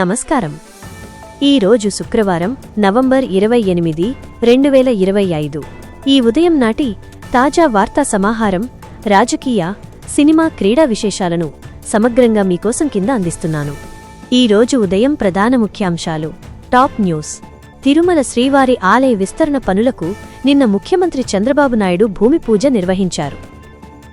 నమస్కారం. ఈరోజు శుక్రవారం నవంబర్ ఇరవై ఎనిమిది రెండు వేల ఇరవై ఐదు. ఈ ఉదయం నాటి తాజా వార్తా సమాహారం రాజకీయ సినిమా క్రీడా విశేషాలను సమగ్రంగా మీకోసం కింద అందిస్తున్నాను. ఈరోజు ఉదయం ప్రధాన ముఖ్యాంశాలు. Top news. తిరుమల శ్రీవారి ఆలయ విస్తరణ పనులకు నిన్న ముఖ్యమంత్రి చంద్రబాబు నాయుడు భూమి పూజ నిర్వహించారు.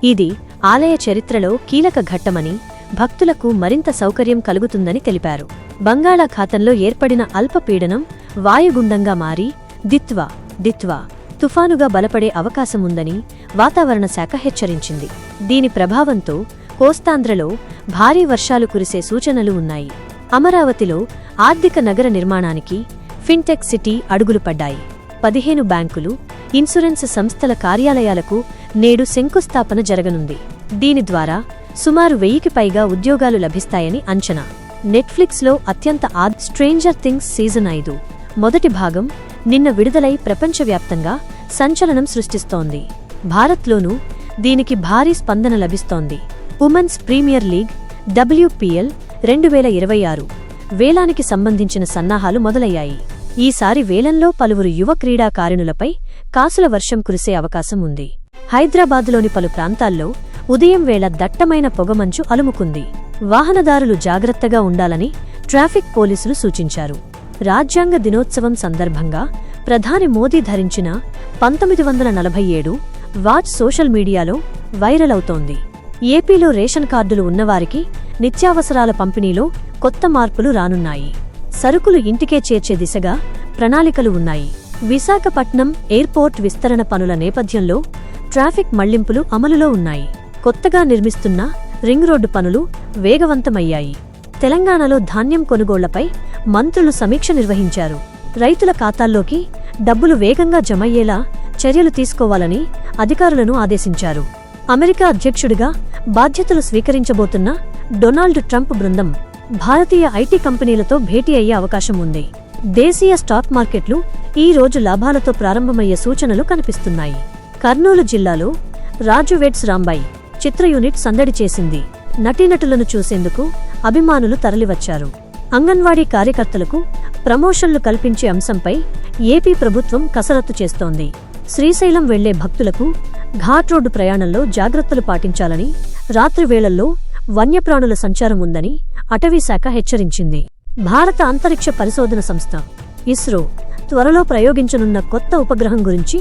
ఇది ఆలయ చరిత్రలో కీలక ఘట్టమని భక్తులకు మరింత సౌకర్యం కలుగుతుందని తెలిపారు. బంగాళాఖాతంలో ఏర్పడిన అల్పపీడనం వాయుగుండంగా మారి దిత్వా దిత్వా తుఫానుగా బలపడే అవకాశముందని వాతావరణ శాఖ హెచ్చరించింది. దీని ప్రభావంతో కోస్తాంధ్రలో భారీ వర్షాలు కురిసే సూచనలు ఉన్నాయి. అమరావతిలో ఆర్థిక నగర నిర్మాణానికి ఫిన్టెక్ సిటీ అడుగులు పడ్డాయి. పదిహేను బ్యాంకులు ఇన్సూరెన్స్ సంస్థల కార్యాలయాలకు నేడు శంకుస్థాపన జరగనుంది. దీని ద్వారా సుమారు వెయ్యికి పైగా ఉద్యోగాలు లభిస్తాయని అంచనా. నెట్ఫ్లిక్స్లో అత్యంత ఆద్ స్ట్రేంజర్ థింగ్స్ సీజన్ ఐదు. మొదటి భాగం నిన్న విడుదలై ప్రపంచవ్యాప్తంగా సంచలనం సృష్టిస్తోంది. భారత్లోనూ దీనికి భారీ స్పందన లభిస్తోంది. ఉమెన్స్ ప్రీమియర్ లీగ్ డబ్ల్యూపీఎల్ రెండు వేల ఇరవై ఆరు. వేలానికి సంబంధించిన సన్నాహాలు మొదలయ్యాయి. ఈసారి వేలంలో పలువురు యువ క్రీడాకారిణులపై కాసుల వర్షం కురిసే అవకాశం ఉంది. హైదరాబాదులోని పలు ప్రాంతాల్లో ఉదయం వేళ దట్టమైన పొగమంచు అలుముకుంది. వాహనదారులు జాగ్రత్తగా ఉండాలని ట్రాఫిక్ పోలీసులు సూచించారు. రాజ్యాంగ దినోత్సవం సందర్భంగా ప్రధాని మోదీ ధరించిన పంతొమ్మిది వందల నలభై ఏడు వాచ్ సోషల్ మీడియాలో వైరల్ అవుతోంది. ఏపీలో రేషన్ కార్డులు ఉన్నవారికి నిత్యావసరాల పంపిణీలో కొత్త మార్పులు రానున్నాయి. సరుకులు ఇంటికే చేర్చే దిశగా ప్రణాళికలు ఉన్నాయి. విశాఖపట్నం ఎయిర్పోర్ట్ విస్తరణ పనుల నేపథ్యంలో ట్రాఫిక్ మళ్ళింపులు అమలులో ఉన్నాయి. కొత్తగా నిర్మిస్తున్న రింగ్ రోడ్డు పనులు వేగవంతమయ్యాయి. తెలంగాణలో ధాన్యం కొనుగోళ్ళపై మంత్రులు సమీక్ష నిర్వహించారు. రైతుల ఖాతాల్లోకి డబ్బులు వేగంగా జమయ్యేలా చర్యలు తీసుకోవాలని అధికారులను ఆదేశించారు. అమెరికా అధ్యక్షుడిగా బాధ్యతలు స్వీకరించబోతున్న డొనాల్డ్ ట్రంప్ బృందం భారతీయ ఐటీ కంపెనీలతో భేటీ అయ్యే అవకాశం ఉంది. దేశీయ స్టాక్ మార్కెట్లు ఈ రోజు లాభాలతో ప్రారంభమయ్యే సూచనలు కనిపిస్తున్నాయి. కర్నూలు జిల్లాలో రాజు వెట్స్ రాంబాయి చిత్ర యూనిట్ సందడి చేసింది. నటీనటులను చూసేందుకు అభిమానులు తరలివచ్చారు. అంగన్వాడీ కార్యకర్తలకు ప్రమోషన్లు కల్పించే అంశంపై ఏపీ ప్రభుత్వం కసరత్తు చేస్తోంది. శ్రీశైలం వెళ్ళే భక్తులకు ఘాట్ రోడ్డు ప్రయాణంలో జాగ్రత్తలు పాటించాలని రాత్రి వేళల్లో వన్యప్రాణుల సంచారం ఉందని అటవీశాఖ హెచ్చరించింది. భారత అంతరిక్ష పరిశోధన సంస్థ ఇస్రో త్వరలో ప్రయోగించనున్న కొత్త ఉపగ్రహం గురించి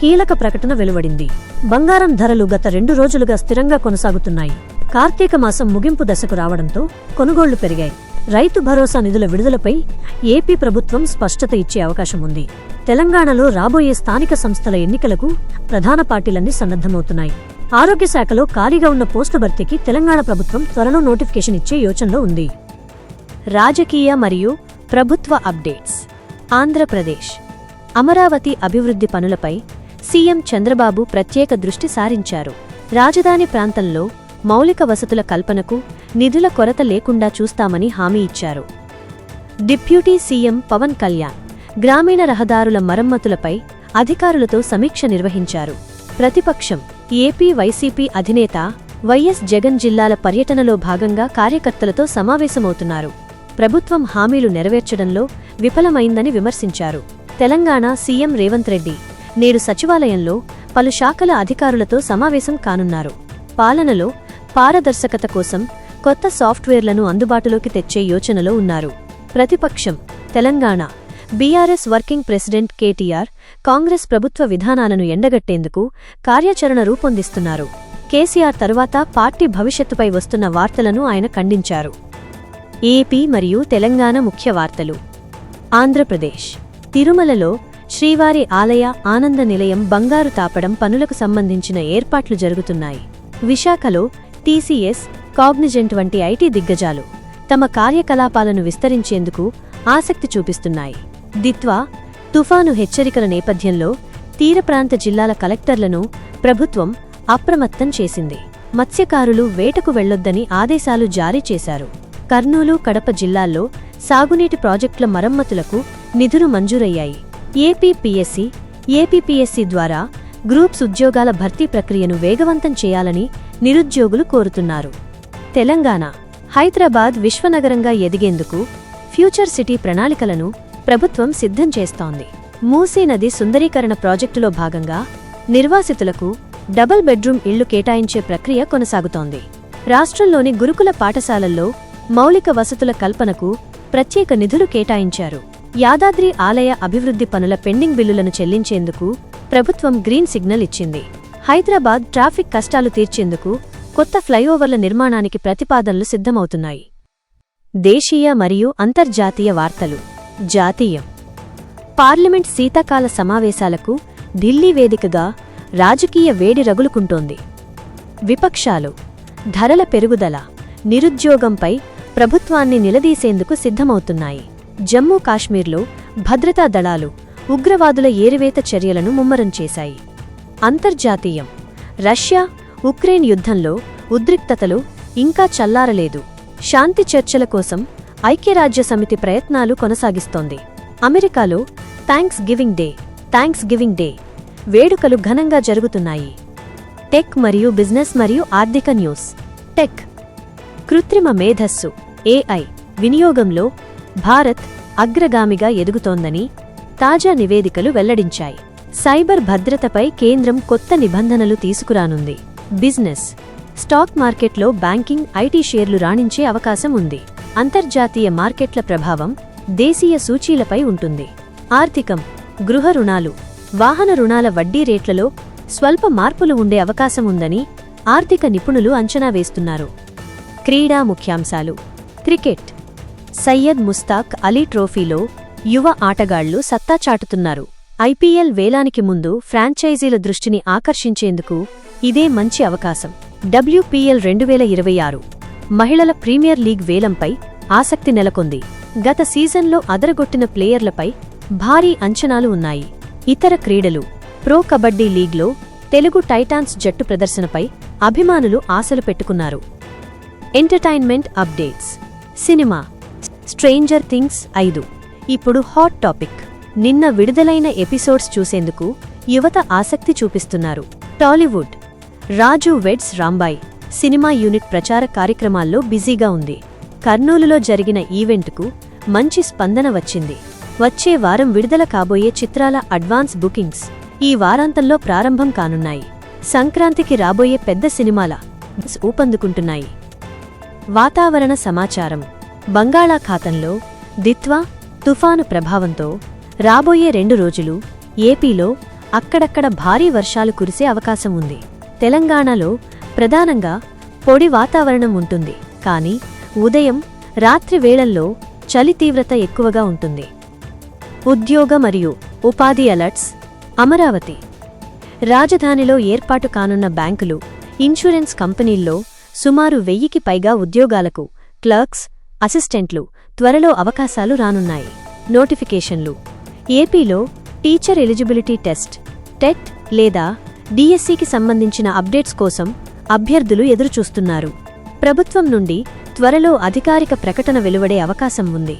కీలక ప్రకటన వెలువడింది. బంగారం ధరలు గత రెండు రోజులుగా స్థిరంగా కొనసాగుతున్నాయి. కార్తీక మాసం ముగింపు దశకు రావడంతో కొనుగోళ్ళు పెరిగాయి. రైతు భరోసా నిధుల విడుదలపై ఏపీ ప్రభుత్వం స్పష్టత ఇచ్చే అవకాశం ఉంది. తెలంగాణలో రాబోయే స్థానిక సంస్థల ఎన్నికలకు ప్రధాన పార్టీలన్నీ సన్నద్ధమవుతున్నాయి. ఆరోగ్య శాఖలో ఖాళీగా ఉన్న పోస్టు భర్తీకి తెలంగాణ ప్రభుత్వం త్వరలో నోటిఫికేషన్ ఇచ్చే యోచనలో ఉంది. రాజకీయ మరియు ప్రభుత్వ అప్డేట్స్. ఆంధ్రప్రదేశ్. అమరావతి అభివృద్ధి పనులపై సీఎం చంద్రబాబు ప్రత్యేక దృష్టి సారించారు. రాజధాని ప్రాంతంలో మౌలిక వసతుల కల్పనకు నిధుల కొరత లేకుండా చూస్తామని హామీ ఇచ్చారు. డిప్యూటీ సీఎం పవన్ కళ్యాణ్ గ్రామీణ రహదారుల మరమ్మతులపై అధికారులతో సమీక్ష నిర్వహించారు. ప్రతిపక్షం ఏపీ వైసీపీ అధినేత వైఎస్ జగన్ జిల్లాల పర్యటనలో భాగంగా కార్యకర్తలతో సమావేశమవుతున్నారు. ప్రభుత్వం హామీలు నెరవేర్చడంలో విఫలమైందని విమర్శించారు. తెలంగాణ సీఎం రేవంత్ రెడ్డి నేడు సచివాలయంలో పలు శాఖల అధికారులతో సమావేశం కానున్నారు. పాలనలో పారదర్శకత కోసం కొత్త సాఫ్ట్వేర్లను అందుబాటులోకి తెచ్చే యోచనలో ఉన్నారు. ప్రతిపక్షం Telangana BRS working president KTR Congress ప్రభుత్వ విధానాలను ఎండగట్టేందుకు కార్యాచరణ రూపొందిస్తున్నారు. కేసీఆర్ తరువాత పార్టీ భవిష్యత్తుపై వస్తున్న వార్తలను ఆయన ఖండించారు. ఏపీ మరియు తెలంగాణ ముఖ్య వార్తలు. ఆంధ్రప్రదేశ్. తిరుమలలో శ్రీవారి ఆలయ ఆనంద నిలయం బంగారు తాపడం పనులకు సంబంధించిన ఏర్పాట్లు జరుగుతున్నాయి. విశాఖలో టీసీఎస్ కాగ్నిజెంట్ వంటి ఐటీ దిగ్గజాలు తమ కార్యకలాపాలను విస్తరించేందుకు ఆసక్తి చూపిస్తున్నాయి. దిత్వా తుఫాను హెచ్చరికల నేపథ్యంలో తీరప్రాంత జిల్లాల కలెక్టర్లను ప్రభుత్వం అప్రమత్తం చేసింది. మత్స్యకారులు వేటకు వెళ్ళొద్దని ఆదేశాలు జారీ చేశారు. కర్నూలు కడప జిల్లాల్లో సాగునీటి ప్రాజెక్టుల మరమ్మతులకు నిధులు మంజూరయ్యాయి. ఏపీపీఎస్సీ ఏపీపీఎస్సీ ద్వారా గ్రూప్స్ ఉద్యోగాల భర్తీ ప్రక్రియను వేగవంతం చేయాలని నిరుద్యోగులు కోరుతున్నారు. తెలంగాణ హైదరాబాద్ విశ్వనగరంగా ఎదిగేందుకు ఫ్యూచర్ సిటీ ప్రణాళికలను ప్రభుత్వం సిద్ధం చేస్తోంది. మూసీ నది సుందరీకరణ ప్రాజెక్టులో భాగంగా నిర్వాసితులకు డబుల్ బెడ్రూమ్ ఇళ్ళు కేటాయించే ప్రక్రియ కొనసాగుతోంది. రాష్ట్రంలోని గురుకుల పాఠశాలల్లో మౌలిక వసతుల కల్పనకు ప్రత్యేక నిధులు కేటాయించారు. యాదాద్రి ఆలయ అభివృద్ధి పనుల పెండింగ్ బిల్లులను చెల్లించేందుకు ప్రభుత్వం గ్రీన్ సిగ్నల్ ఇచ్చింది. హైదరాబాద్ ట్రాఫిక్ కష్టాలు తీర్చేందుకు కొత్త ఫ్లైఓవర్ల నిర్మాణానికి ప్రతిపాదనలు సిద్ధమవుతున్నాయి. దేశీయ మరియు అంతర్జాతీయ వార్తలు. జాతీయం. పార్లమెంట్ శీతాకాల సమావేశాలకు ఢిల్లీ వేదికగా రాజకీయ వేడి రగులుకుంటోంది. విపక్షాలు. ధరల పెరుగుదల. నిరుద్యోగంపై ప్రభుత్వాన్ని నిలదీసేందుకు సిద్ధమవుతున్నాయి. జమ్మూ కాశ్మీర్లో భద్రతా దళాలు ఉగ్రవాదుల ఏరివేత చర్యలను ముమ్మరం చేశాయి. అంతర్జాతీయం రష్యా ఉక్రెయిన్ యుద్ధంలో ఉద్రిక్తతలు ఇంకా చల్లారలేదు. శాంతి చర్చల కోసం ఐక్యరాజ్య సమితి ప్రయత్నాలు కొనసాగిస్తోంది. అమెరికాలో thanksgiving day thanksgiving day వేడుకలు ఘనంగా జరుగుతున్నాయి. టెక్ మరియు బిజినెస్ మరియు ఆర్థిక న్యూస్ టెక్ కృత్రిమ మేధస్సు ఏఐ వినియోగంలో భారత్ అగ్రగామిగా ఎదుగుతోందని తాజా నివేదికలు వెల్లడించాయి. సైబర్ భద్రతపై కేంద్రం కొత్త నిబంధనలు తీసుకురానుంది. బిజినెస్ స్టాక్ మార్కెట్లో బ్యాంకింగ్ ఐటీ షేర్లు రాణించే అవకాశం ఉంది. అంతర్జాతీయ మార్కెట్ల ప్రభావం దేశీయ సూచీలపై ఉంటుంది. ఆర్థికం గృహ రుణాలు వాహన రుణాల వడ్డీ రేట్లలో స్వల్ప మార్పులు ఉండే అవకాశం ఉందని ఆర్థిక నిపుణులు అంచనా వేస్తున్నారు. క్రీడా ముఖ్యాంశాలు క్రికెట్. సయ్యద్ ముస్తాక్ అలీ ట్రోఫీలో యువ ఆటగాళ్ళు సత్తా చాటుతున్నారు. ఐపీఎల్ వేలానికి ముందు ఫ్రాంచైజీల దృష్టిని ఆకర్షించేందుకు ఇదే మంచి అవకాశం. డబ్ల్యూపీఎల్ రెండువేల ఇరవై ఆరు మహిళల ప్రీమియర్ లీగ్ వేలంపై ఆసక్తి నెలకొంది. గత సీజన్లో అదరగొట్టిన ప్లేయర్లపై భారీ అంచనాలు ఉన్నాయి. ఇతర క్రీడలు ప్రో కబడ్డీ లీగ్లో తెలుగు టైటాన్స్ జట్టు ప్రదర్శనపై అభిమానులు ఆశలు పెట్టుకున్నారు. Entertainment updates cinema stranger things ఐదు. ఇప్పుడు హాట్ టాపిక్. నిన్న విడుదలైన ఎపిసోడ్స్ చూసేందుకు యువత ఆసక్తి చూపిస్తున్నారు. Tollywood. Raju weds Rambai cinema unit ప్రచార కార్యక్రమాల్లో బిజీగా ఉంది. కర్నూలులో జరిగిన ఈవెంట్కు మంచి స్పందన వచ్చింది. వచ్చే వారం విడుదల కాబోయే చిత్రాల అడ్వాన్స్ బుకింగ్స్ ఈ వారాంతంలో ప్రారంభం కానున్నాయి. సంక్రాంతికి రాబోయే పెద్ద సినిమాల ఊపందుకుంటున్నాయి. వాతావరణ సమాచారం. బంగాళాఖాతంలో దిత్వా తుఫాను ప్రభావంతో రాబోయే రెండు రోజులు ఏపీలో అక్కడక్కడ భారీ వర్షాలు కురిసే అవకాశం ఉంది. తెలంగాణలో ప్రధానంగా పొడి వాతావరణం ఉంటుంది. కానీ ఉదయం రాత్రి వేళల్లో చలి తీవ్రత ఎక్కువగా ఉంటుంది. ఉద్యోగ మరియు ఉపాధి అలర్ట్స్ అమరావతి. రాజధానిలో ఏర్పాటు కానున్న బ్యాంకులు ఇన్సూరెన్స్ కంపెనీల్లో సుమారు వెయ్యికి పైగా ఉద్యోగాలకు క్లర్క్స్ అసిస్టెంట్లు త్వరలో అవకాశాలు రానున్నాయి. నోటిఫికేషన్లు. ఏపీలో టీచర్ ఎలిజిబిలిటీ టెస్ట్ టెట్ లేదా డిఎస్సికి సంబంధించిన అప్డేట్స్ కోసం అభ్యర్థులు ఎదురుచూస్తున్నారు. ప్రభుత్వం నుండి త్వరలో అధికారిక ప్రకటన వెలువడే అవకాశం ఉంది.